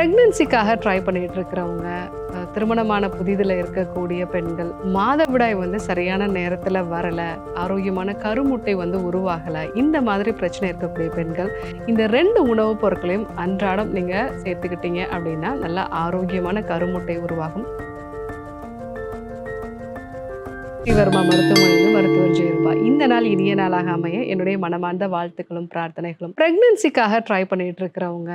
ப்ரெக்னென்சிக்காக try பண்ணிட்டு இருக்கிறவங்க திருமணமான புதிதில் இருக்கக்கூடிய பெண்கள் மாதவிடாய் வந்து சரியான நேரத்தில் வரலை ஆரோக்கியமான கருமுட்டை வந்து உருவாகலை இந்த மாதிரி பிரச்சனை இருக்கக்கூடிய பெண்கள் இந்த ரெண்டு உணவுப் பொருட்களையும் அன்றாடம் நீங்கள் சேர்த்துக்கிட்டீங்க அப்படின்னா நல்ல ஆரோக்கியமான கருமுட்டை உருவாகும். ஸ்ரீவர்மா மருத்துவமனையில் மருத்துவர் ஜெயருபா. இந்த நாள் இனிய நாளாக அமைய என்னுடைய மனமார்ந்த வாழ்த்துக்களும் பிரார்த்தனைகளும். பிரெக்னன்சிக்காக ட்ரை பண்ணிட்டு இருக்கிறவங்க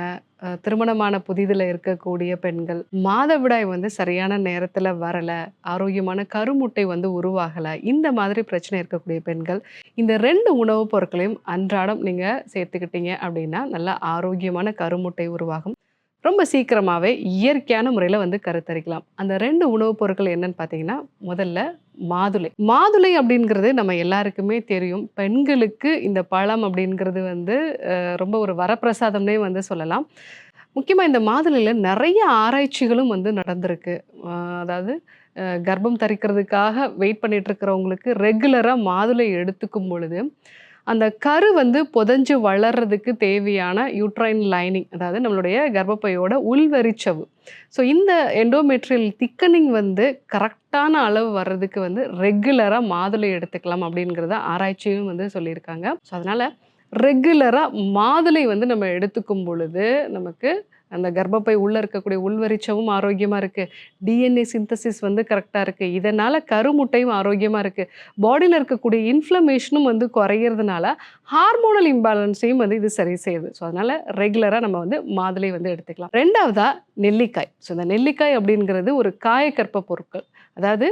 திருமணமான புதிதில் இருக்கக்கூடிய பெண்கள் மாதவிடாய் வந்து சரியான நேரத்தில் வரலை ஆரோக்கியமான கருமுட்டை வந்து உருவாகலை இந்த மாதிரி பிரச்சனை இருக்கக்கூடிய பெண்கள் இந்த ரெண்டு உணவுப் பொருட்களையும் அன்றாடம் நீங்கள் சேர்த்துக்கிட்டீங்க அப்படின்னா நல்ல ஆரோக்கியமான கருமுட்டை உருவாகும். ரொம்ப சீக்கிரமாகவே இயற்கையான முறையில் வந்து கருத்தரிக்கலாம். அந்த ரெண்டு உணவுப் பொருட்கள் என்னன்னு பார்த்தீங்கன்னா முதல்ல மாதுளை. மாதுளை அப்படிங்கிறது நம்ம எல்லாருக்குமே தெரியும். பெண்களுக்கு இந்த பழம் அப்படிங்கிறது வந்து ரொம்ப ஒரு வரப்பிரசாதம்னே வந்து சொல்லலாம். முக்கியமாக இந்த மாதுளையில் நிறைய ஆராய்ச்சிகளும் வந்து நடந்திருக்கு. அதாவது கர்ப்பம் தரிக்கிறதுக்காக வெயிட் பண்ணிட்டு இருக்கிறவங்களுக்கு ரெகுலராக மாதுளை எடுத்துக்கும் பொழுது அந்த கரு வந்து புதஞ்சு வளர்றதுக்கு தேவையான யூட்ரைன் லைனிங் அதாவது நம்மளுடைய கர்ப்பப்பையோட உள்வரிச்சவு ஸோ இந்த எண்டோமெட்ரியல் திக்கனிங் வந்து கரெக்டான அளவு வர்றதுக்கு வந்து ரெகுலராக மாதுளை எடுத்துக்கலாம் அப்படிங்கிறத ஆராய்ச்சியும் வந்து சொல்லியிருக்காங்க. ஸோ அதனால் ரெகுலராக மாதுளை வந்து நம்ம எடுத்துக்கும் பொழுது நமக்கு அந்த கர்ப்பப்பை உள்ளே இருக்கக்கூடிய உள்வரிச்சவும் ஆரோக்கியமாக இருக்குது டிஎன்ஏ சிந்தசிஸ் வந்து கரெக்டாக இருக்குது இதனால் கருமுட்டையும் ஆரோக்கியமாக இருக்குது பாடியில் இருக்கக்கூடிய இன்ஃப்ளமேஷனும் வந்து குறையிறதுனால ஹார்மோனல் இம்பேலன்ஸையும் வந்து இது சரி செய்யுது. ஸோ அதனால் ரெகுலராக நம்ம வந்து மாதுளை வந்து எடுத்துக்கலாம். ரெண்டாவதாக நெல்லிக்காய். ஸோ இந்த நெல்லிக்காய் அப்படிங்கிறது ஒரு காயக்கற்ப பொருட்கள். அதாவது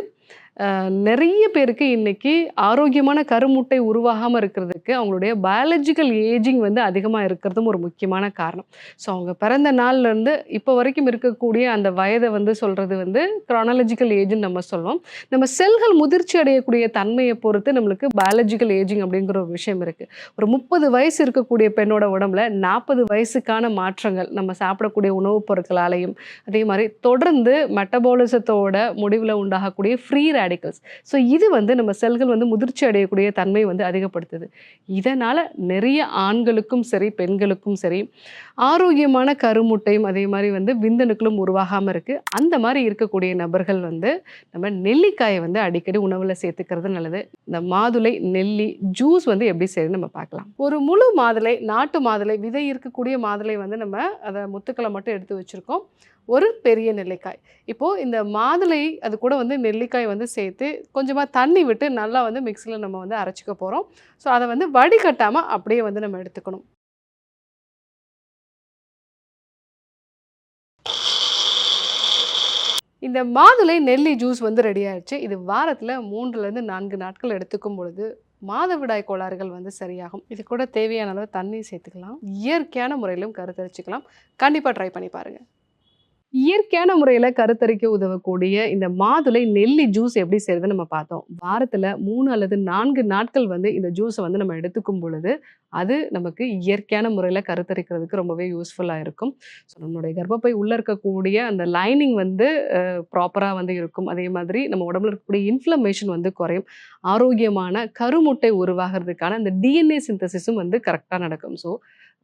நிறைய பேருக்கு இன்னைக்கு ஆரோக்கியமான கருமுட்டை உருவாகாமல் இருக்கிறதுக்கு அவங்களுடைய பயாலஜிக்கல் ஏஜிங் வந்து அதிகமாக இருக்கிறதும் ஒரு முக்கியமான காரணம். ஸோ அவங்க பிறந்த நாள்லேருந்து இப்போ வரைக்கும் இருக்கக்கூடிய அந்த வயதை வந்து சொல்கிறது வந்து க்ரானாலஜிக்கல் ஏஜ்னு நம்ம சொல்லுவோம் நம்ம செல்கள் முதிர்ச்சி அடையக்கூடிய தன்மையை பொறுத்து நம்மளுக்கு பயாலஜிக்கல் ஏஜிங் அப்படிங்கிற ஒரு விஷயம் இருக்குது ஒரு முப்பது வயசு இருக்கக்கூடிய பெண்ணோட உடம்புல நாற்பது வயசுக்கான மாற்றங்கள் நம்ம சாப்பிடக்கூடிய உணவுப் பொருட்களாலையும் அதே மாதிரி தொடர்ந்து மெட்டபாலிசத்தோட முடிவில் உண்டாகக்கூடிய ஃப்ரீ ரேடிக்கல்ஸ் ஸோ இது வந்து நம்ம செல்கள் வந்து முதிர்ச்சி அடையக்கூடிய தன்மை வந்து அதிகப்படுத்துது. இதனால் நிறைய ஆண்களுக்கும் சரி பெண்களுக்கும் சரி ஆரோக்கியமான கருமுட்டையும் அதே மாதிரி வந்து விந்தணுக்களும் உருவாகாமல் இருக்குது அந்த மாதிரி இருக்கக்கூடிய நபர்கள் வந்து நம்ம நெல்லிக்காயை வந்து அடிக்கடி உணவில் சேர்த்துக்கிறது நல்லது. இந்த மாதுளை நெல்லி ஜூஸ் வந்து எப்படி செய்யுது நம்ம பார்க்கலாம். ஒரு முழு மாதுளை நாட்டு மாதுளை விதை இருக்கக்கூடிய மாதுளை வந்து நம்ம அதை முத்துக்களை மட்டும் எடுத்து வச்சுருக்கோம். ஒரு பெரிய நெல்லிக்காய். இப்போது இந்த மாதுளை அது கூட வந்து நெல்லிக்காய் வந்து சேர்த்து கொஞ்சமாக தண்ணி விட்டு நல்லா வந்து மிக்சியில் நம்ம வந்து அரைச்சிக்க போகிறோம் ஸோ அதை வந்து வடிகட்டாமல் அப்படியே வந்து நம்ம எடுத்துக்கணும். இந்த மாதுளை நெல்லி ஜூஸ் வந்து ரெடி ஆயிடுச்சு. இது வாரத்தில் மூன்றுலேருந்து நான்கு நாட்கள் எடுத்துக்கும் பொழுது மாதவிடாய் கோளாறுகள் வந்து சரியாகும். இது கூட தேவையான அளவு தண்ணி சேர்த்துக்கலாம். இயற்கையான முறையிலும் கருத்தரிச்சிக்கலாம். கண்டிப்பாக ட்ரை பண்ணி பாருங்கள் இயற்கையான முறையில் கருத்தரிக்க உதவக்கூடிய இந்த மாதுளை நெல்லி ஜூஸ் எப்படி செய்யறது நம்ம பார்த்தோம். வாரத்தில் மூணு அல்லது நான்கு நாட்கள் வந்து இந்த ஜூஸை வந்து நம்ம எடுத்துக்கும் பொழுது அது நமக்கு இயற்கையான முறையில் கருத்தரிக்கிறதுக்கு ரொம்பவே யூஸ்ஃபுல்லாக இருக்கும். ஸோ நம்மளுடைய கர்ப்பப்பை உள்ளே இருக்கக்கூடிய அந்த லைனிங் வந்து ப்ராப்பராக வந்து இருக்கும். அதே மாதிரி நம்ம உடம்புல இருக்கக்கூடிய இன்ஃப்ளமேஷன் வந்து குறையும். ஆரோக்கியமான கருமுட்டை உருவாகிறதுக்கான அந்த டிஎன்ஏ சிந்தசிஸும் வந்து கரெக்டாக நடக்கும். ஸோ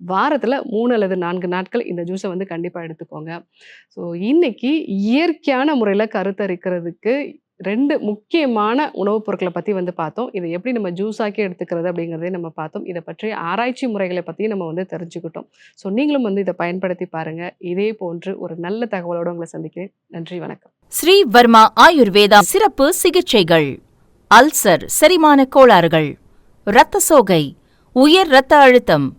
வாரத்தில் மூணு அல்லது நான்கு நாட்கள் இந்த ஜூஸை வந்து கண்டிப்பாக எடுத்துக்கோங்க. ஸோ இன்னைக்கு இயற்கையான முறையில் கருத்தரிக்கிறதுக்கு ரெண்டு முக்கியமான உணவுப் பொருட்களை பற்றி வந்து பார்த்தோம். இதை எப்படி நம்ம ஜூஸ் ஆக்கி எடுத்துக்கிறது அப்படிங்கிறதே நம்ம பார்த்தோம். இதை பற்றி ஆராய்ச்சி முறைகளை பற்றியும் நம்ம வந்து தெரிஞ்சுக்கிட்டோம். ஸோ நீங்களும் வந்து இதை பயன்படுத்தி பாருங்கள் இதே போன்று ஒரு நல்ல தகவலோடு உங்களை சந்திக்கிறேன். நன்றி வணக்கம். ஸ்ரீ வர்மா ஆயுர்வேதா சிறப்பு சிகிச்சைகள். அல்சர் செரிமான கோளாறுகள். இரத்த சோகை உயர் இரத்த அழுத்தம்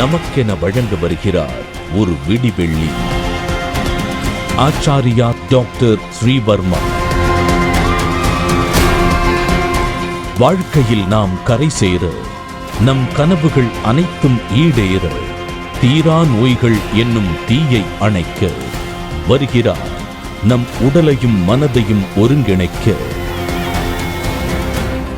நமக்கென வழங்க வருகிறார் ஒரு விடிவெள்ளி. ஆச்சாரியா டாக்டர் ஸ்ரீவர்மா. வாழ்க்கையில் நாம் கரை சேர நம் கனவுகள் அனைத்தும் ஈடேற தீரா நோய்கள் என்னும் தீயை அணைக்க வருகிறார் நம் உடலையும் மனதையும் ஒருங்கிணைக்க.